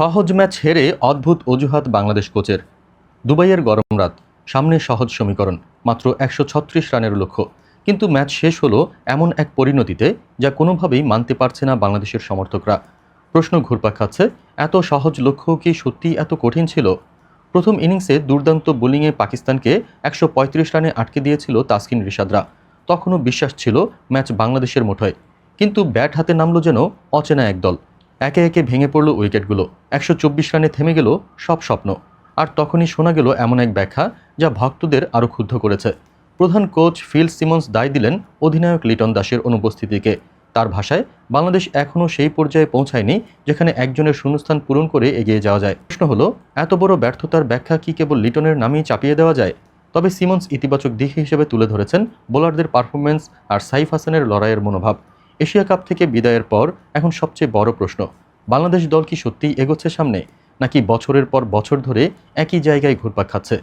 সহজ ম্যাচ হেরে অদ্ভুত অজুহাত বাংলাদেশ কোচের। দুবাইয়ের গরম রাত, সামনে সহজ সমীকরণ, মাত্র একশো ছত্রিশ রানের লক্ষ্য। কিন্তু ম্যাচ শেষ হলো এমন এক পরিণতিতে যা কোনোভাবেই মানতে পারছে না বাংলাদেশের সমর্থকরা। প্রশ্ন ঘুরপাক খাচ্ছে, এত সহজ লক্ষ্য কি সত্যিই এত কঠিন ছিল? প্রথম ইনিংসে দুর্দান্ত বোলিংয়ে পাকিস্তানকে একশো পঁয়ত্রিশ রানে আটকে দিয়েছিল তাসকিন রিশাদরা। তখনও বিশ্বাস ছিল ম্যাচ বাংলাদেশের মুঠোয়। কিন্তু ব্যাট হাতে নামলো যেন অচেনা এক দল একে একে ভেঙে পড়ল উইকেটগুলো। একশো চব্বিশ রানে থেমে গেল সব স্বপ্ন। আর তখনই শোনা গেল এমন এক ব্যাখ্যা যা ভক্তদের আরও ক্ষুব্ধ করেছে। প্রধান কোচ ফিল সিমন্স দায় দিলেন অধিনায়ক লিটন দাসের অনুপস্থিতিকে। তার ভাষায়, বাংলাদেশ এখনও সেই পর্যায়ে পৌঁছায়নি যেখানে একজনের শূন্যস্থান পূরণ করে এগিয়ে যাওয়া যায়। প্রশ্ন হলো, এত বড় ব্যর্থতার ব্যাখ্যা কি কেবল লিটনের নামেই চাপিয়ে দেওয়া যায়? তবে সিমন্স ইতিবাচক দিক হিসেবে তুলে ধরেছেন বোলারদের পারফরমেন্স আর সাইফ হাসানের লড়াইয়ের মনোভাব। এশিয়া কাপ থেকে বিদায়ের পর এখন সবচেয়ে বড় প্রশ্ন, বাংলাদেশ দল কি সত্যিই এগোচ্ছে সামনে, নাকি বছরের পর বছর ধরে একই জায়গায় ঘুরপাক খাচ্ছে?